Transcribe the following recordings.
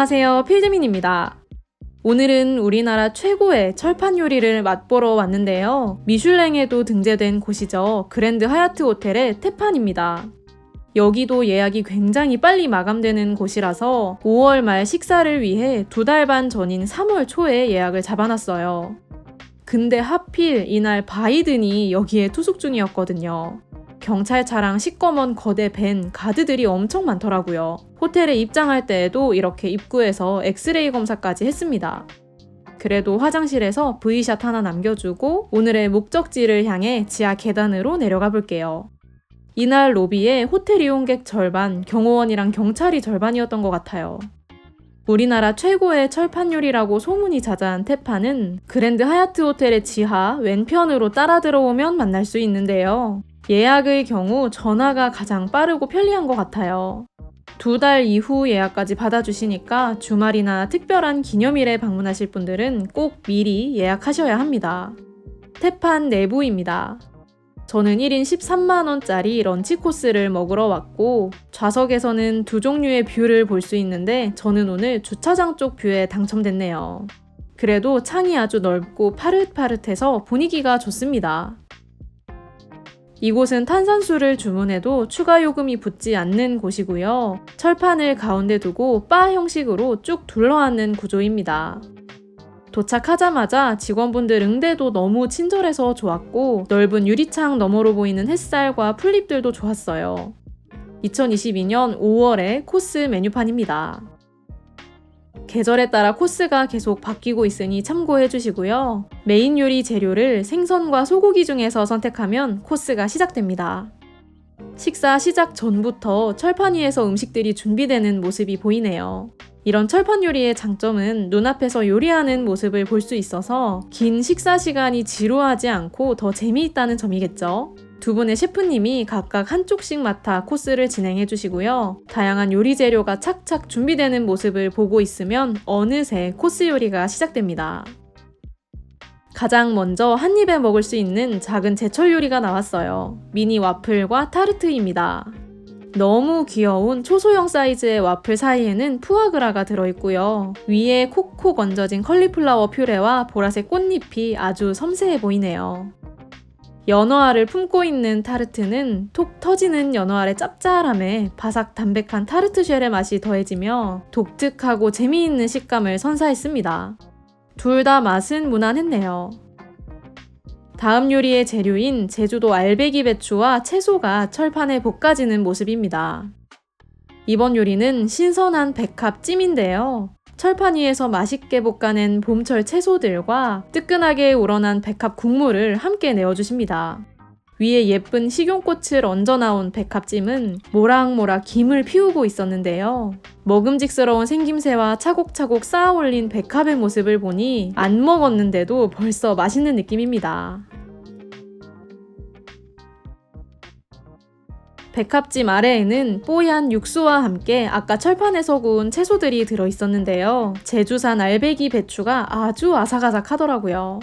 안녕하세요. 필드민입니다. 오늘은 우리나라 최고의 철판 요리를 맛보러 왔는데요. 미슐랭에도 등재된 곳이죠. 그랜드 하얏트 호텔의 태판입니다. 여기도 예약이 굉장히 빨리 마감되는 곳이라서 5월 말 식사를 위해 두 달 반 전인 3월 초에 예약을 잡아놨어요. 근데 하필 이날 바이든이 여기에 투숙 중이었거든요. 경찰차랑 시꺼먼 거대 밴, 가드들이 엄청 많더라고요. 호텔에 입장할 때에도 이렇게 입구에서 엑스레이 검사까지 했습니다. 그래도 화장실에서 V샷 하나 남겨주고 오늘의 목적지를 향해 지하 계단으로 내려가 볼게요. 이날 로비에 호텔 이용객 절반, 경호원이랑 경찰이 절반이었던 것 같아요. 우리나라 최고의 철판 요리라고 소문이 자자한 태판은 그랜드 하얏트 호텔의 지하 왼편으로 따라 들어오면 만날 수 있는데요. 예약의 경우 전화가 가장 빠르고 편리한 것 같아요. 두 달 이후 예약까지 받아주시니까 주말이나 특별한 기념일에 방문하실 분들은 꼭 미리 예약하셔야 합니다. 태판 내부입니다. 저는 1인 13만원짜리 런치 코스를 먹으러 왔고, 좌석에서는 두 종류의 뷰를 볼 수 있는데, 저는 오늘 주차장 쪽 뷰에 당첨됐네요. 그래도 창이 아주 넓고 파릇파릇해서 분위기가 좋습니다. 이곳은 탄산수를 주문해도 추가 요금이 붙지 않는 곳이고요. 철판을 가운데 두고 바 형식으로 쭉 둘러앉는 구조입니다. 도착하자마자 직원분들 응대도 너무 친절해서 좋았고 넓은 유리창 너머로 보이는 햇살과 풀립들도 좋았어요. 2022년 5월의 코스 메뉴판입니다. 계절에 따라 코스가 계속 바뀌고 있으니 참고해 주시고요. 메인 요리 재료를 생선과 소고기 중에서 선택하면 코스가 시작됩니다. 식사 시작 전부터 철판 위에서 음식들이 준비되는 모습이 보이네요. 이런 철판 요리의 장점은 눈앞에서 요리하는 모습을 볼 수 있어서 긴 식사 시간이 지루하지 않고 더 재미있다는 점이겠죠. 두 분의 셰프님이 각각 한쪽씩 맡아 코스를 진행해 주시고요. 다양한 요리 재료가 착착 준비되는 모습을 보고 있으면 어느새 코스 요리가 시작됩니다. 가장 먼저 한 입에 먹을 수 있는 작은 제철 요리가 나왔어요. 미니 와플과 타르트입니다. 너무 귀여운 초소형 사이즈의 와플 사이에는 푸아그라가 들어있고요. 위에 콕콕 얹어진 컬리플라워 퓨레와 보라색 꽃잎이 아주 섬세해 보이네요. 연어알을 품고 있는 타르트는 톡 터지는 연어알의 짭짤함에 바삭 담백한 타르트 쉘의 맛이 더해지며 독특하고 재미있는 식감을 선사했습니다. 둘 다 맛은 무난했네요. 다음 요리의 재료인 제주도 알배기 배추와 채소가 철판에 볶아지는 모습입니다. 이번 요리는 신선한 백합 찜인데요. 철판 위에서 맛있게 볶아낸 봄철 채소들과 뜨끈하게 우러난 백합 국물을 함께 내어주십니다. 위에 예쁜 식용꽃을 얹어 나온 백합찜은 모락모락 김을 피우고 있었는데요. 먹음직스러운 생김새와 차곡차곡 쌓아 올린 백합의 모습을 보니 안 먹었는데도 벌써 맛있는 느낌입니다. 백합찜 아래에는 뽀얀 육수와 함께 아까 철판에서 구운 채소들이 들어있었는데요. 제주산 알배기 배추가 아주 아삭아삭하더라고요.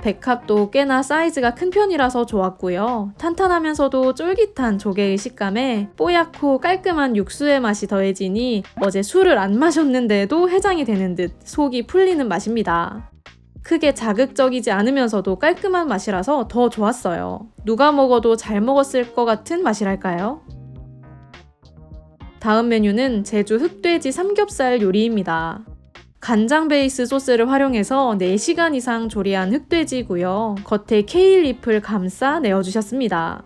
백합도 꽤나 사이즈가 큰 편이라서 좋았고요. 탄탄하면서도 쫄깃한 조개의 식감에 뽀얗고 깔끔한 육수의 맛이 더해지니 어제 술을 안 마셨는데도 해장이 되는 듯 속이 풀리는 맛입니다. 크게 자극적이지 않으면서도 깔끔한 맛이라서 더 좋았어요. 누가 먹어도 잘 먹었을 것 같은 맛이랄까요? 다음 메뉴는 제주 흑돼지 삼겹살 요리입니다. 간장 베이스 소스를 활용해서 4시간 이상 조리한 흑돼지고요. 겉에 케일 잎을 감싸 내어주셨습니다.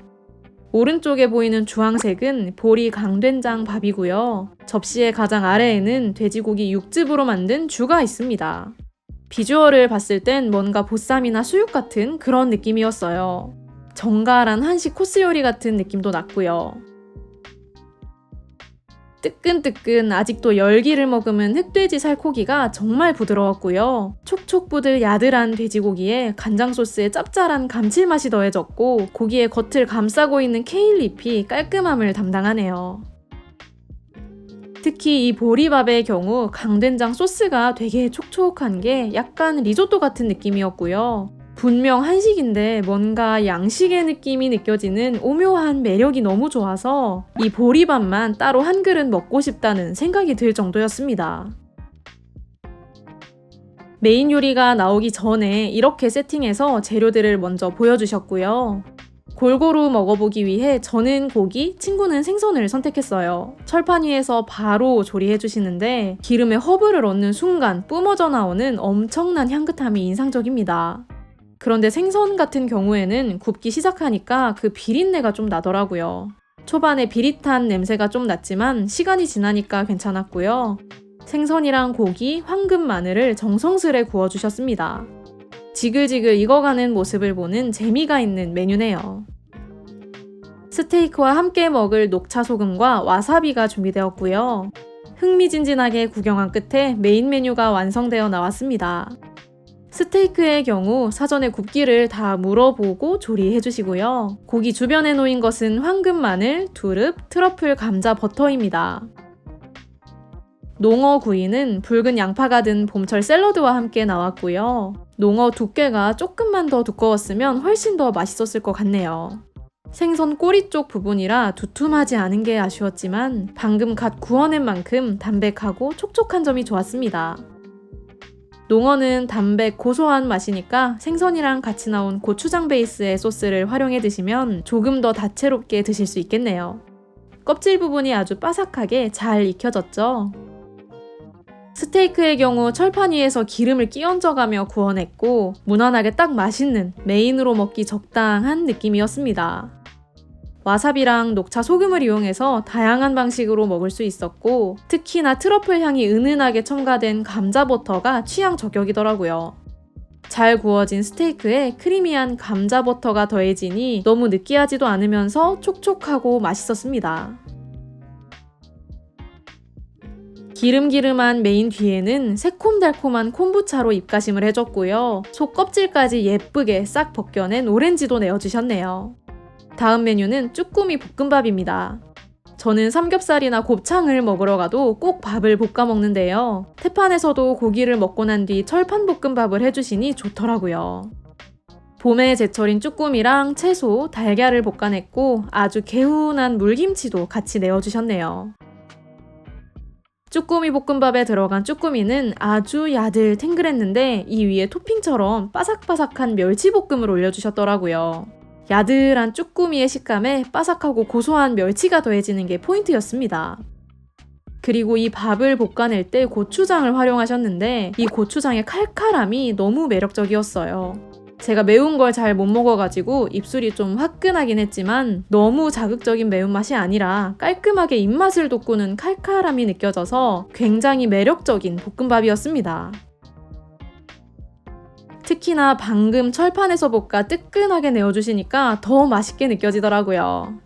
오른쪽에 보이는 주황색은 보리 강된장 밥이고요. 접시의 가장 아래에는 돼지고기 육즙으로 만든 주가 있습니다. 비주얼을 봤을 땐 뭔가 보쌈이나 수육 같은 그런 느낌이었어요. 정갈한 한식 코스 요리 같은 느낌도 났고요. 뜨끈뜨끈 아직도 열기를 머금은 흑돼지 살코기가 정말 부드러웠고요. 촉촉부들 야들한 돼지고기에 간장 소스에 짭짤한 감칠맛이 더해졌고 고기의 겉을 감싸고 있는 케일 잎이 깔끔함을 담당하네요. 특히 이 보리밥의 경우 강된장 소스가 되게 촉촉한 게 약간 리조또 같은 느낌이었고요. 분명 한식인데 뭔가 양식의 느낌이 느껴지는 오묘한 매력이 너무 좋아서 이 보리밥만 따로 한 그릇 먹고 싶다는 생각이 들 정도였습니다. 메인 요리가 나오기 전에 이렇게 세팅해서 재료들을 먼저 보여주셨고요. 골고루 먹어보기 위해 저는 고기, 친구는 생선을 선택했어요. 철판 위에서 바로 조리해 주시는데 기름에 허브를 얻는 순간 뿜어져 나오는 엄청난 향긋함이 인상적입니다. 그런데 생선 같은 경우에는 굽기 시작하니까 그 비린내가 좀 나더라고요. 초반에 비릿한 냄새가 좀 났지만 시간이 지나니까 괜찮았고요. 생선이랑 고기, 황금 마늘을 정성스레 구워주셨습니다. 지글지글 익어가는 모습을 보는 재미가 있는 메뉴네요. 스테이크와 함께 먹을 녹차 소금과 와사비가 준비되었고요. 흥미진진하게 구경한 끝에 메인 메뉴가 완성되어 나왔습니다. 스테이크의 경우 사전에 굽기를 다 물어보고 조리해 주시고요. 고기 주변에 놓인 것은 황금 마늘, 두릅, 트러플 감자 버터입니다. 농어 구이는 붉은 양파가 든 봄철 샐러드와 함께 나왔고요. 농어 두께가 조금만 더 두꺼웠으면 훨씬 더 맛있었을 것 같네요. 생선 꼬리 쪽 부분이라 두툼하지 않은 게 아쉬웠지만 방금 갓 구워낸 만큼 담백하고 촉촉한 점이 좋았습니다. 농어는 담백 고소한 맛이니까 생선이랑 같이 나온 고추장 베이스의 소스를 활용해 드시면 조금 더 다채롭게 드실 수 있겠네요. 껍질 부분이 아주 바삭하게 잘 익혀졌죠. 스테이크의 경우 철판 위에서 기름을 끼얹어가며 구워냈고 무난하게 딱 맛있는 메인으로 먹기 적당한 느낌이었습니다. 와사비랑 녹차 소금을 이용해서 다양한 방식으로 먹을 수 있었고 특히나 트러플 향이 은은하게 첨가된 감자 버터가 취향 저격이더라고요. 잘 구워진 스테이크에 크리미한 감자 버터가 더해지니 너무 느끼하지도 않으면서 촉촉하고 맛있었습니다. 기름기름한 메인 뒤에는 새콤달콤한 콤부차로 입가심을 해줬고요. 속 껍질까지 예쁘게 싹 벗겨낸 오렌지도 내어주셨네요. 다음 메뉴는 쭈꾸미 볶음밥입니다. 저는 삼겹살이나 곱창을 먹으러 가도 꼭 밥을 볶아 먹는데요. 태판에서도 고기를 먹고 난 뒤 철판 볶음밥을 해주시니 좋더라고요. 봄에 제철인 쭈꾸미랑 채소, 달걀을 볶아냈고 아주 개운한 물김치도 같이 내어주셨네요. 쭈꾸미 볶음밥에 들어간 쭈꾸미는 아주 야들탱글했는데 이 위에 토핑처럼 바삭바삭한 멸치볶음을 올려주셨더라고요. 야들한 쭈꾸미의 식감에 바삭하고 고소한 멸치가 더해지는 게 포인트였습니다. 그리고 이 밥을 볶아낼 때 고추장을 활용하셨는데 이 고추장의 칼칼함이 너무 매력적이었어요. 제가 매운 걸 잘 못 먹어가지고 입술이 좀 화끈하긴 했지만 너무 자극적인 매운맛이 아니라 깔끔하게 입맛을 돋구는 칼칼함이 느껴져서 굉장히 매력적인 볶음밥이었습니다. 특히나 방금 철판에서 볶아 뜨끈하게 내어주시니까 더 맛있게 느껴지더라고요.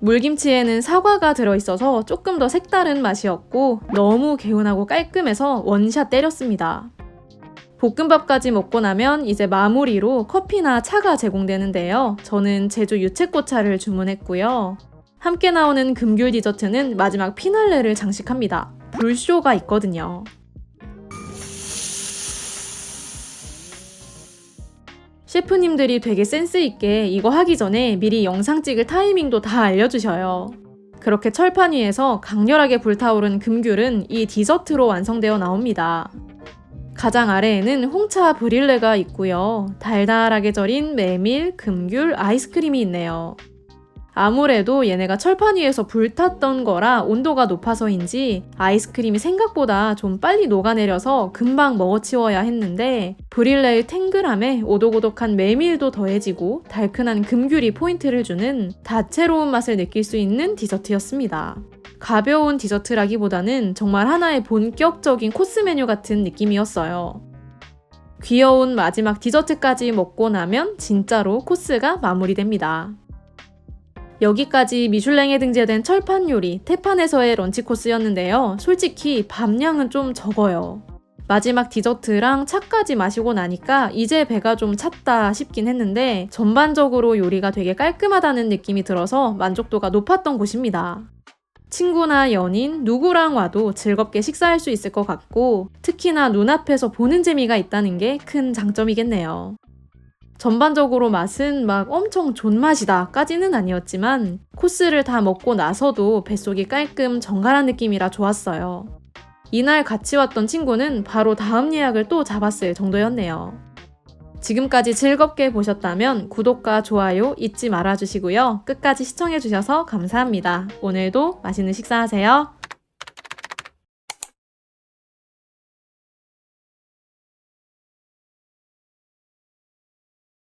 물김치에는 사과가 들어있어서 조금 더 색다른 맛이었고 너무 개운하고 깔끔해서 원샷 때렸습니다. 볶음밥까지 먹고 나면 이제 마무리로 커피나 차가 제공되는데요. 저는 제주 유채꽃차를 주문했고요. 함께 나오는 금귤 디저트는 마지막 피날레를 장식합니다. 불쇼가 있거든요. 셰프님들이 되게 센스있게 이거 하기 전에 미리 영상 찍을 타이밍도 다 알려주셔요. 그렇게 철판 위에서 강렬하게 불타오른 금귤은 이 디저트로 완성되어 나옵니다. 가장 아래에는 홍차 브릴레가 있고요. 달달하게 절인 메밀, 금귤, 아이스크림이 있네요. 아무래도 얘네가 철판 위에서 불탔던 거라 온도가 높아서인지 아이스크림이 생각보다 좀 빨리 녹아내려서 금방 먹어치워야 했는데 브릴레의 탱글함에 오독오독한 메밀도 더해지고 달큰한 금귤이 포인트를 주는 다채로운 맛을 느낄 수 있는 디저트였습니다. 가벼운 디저트라기보다는 정말 하나의 본격적인 코스 메뉴 같은 느낌이었어요. 귀여운 마지막 디저트까지 먹고 나면 진짜로 코스가 마무리됩니다. 여기까지 미슐랭에 등재된 철판 요리, 태판에서의 런치 코스였는데요. 솔직히 밥량은 좀 적어요. 마지막 디저트랑 차까지 마시고 나니까 이제 배가 좀 찼다 싶긴 했는데 전반적으로 요리가 되게 깔끔하다는 느낌이 들어서 만족도가 높았던 곳입니다. 친구나 연인, 누구랑 와도 즐겁게 식사할 수 있을 것 같고, 특히나 눈앞에서 보는 재미가 있다는 게 큰 장점이겠네요. 전반적으로 맛은 막 엄청 존맛이다 까지는 아니었지만, 코스를 다 먹고 나서도 뱃속이 깔끔 정갈한 느낌이라 좋았어요. 이날 같이 왔던 친구는 바로 다음 예약을 또 잡았을 정도였네요. 지금까지 즐겁게 보셨다면 구독과 좋아요 잊지 말아주시고요. 끝까지 시청해주셔서 감사합니다. 오늘도 맛있는 식사하세요.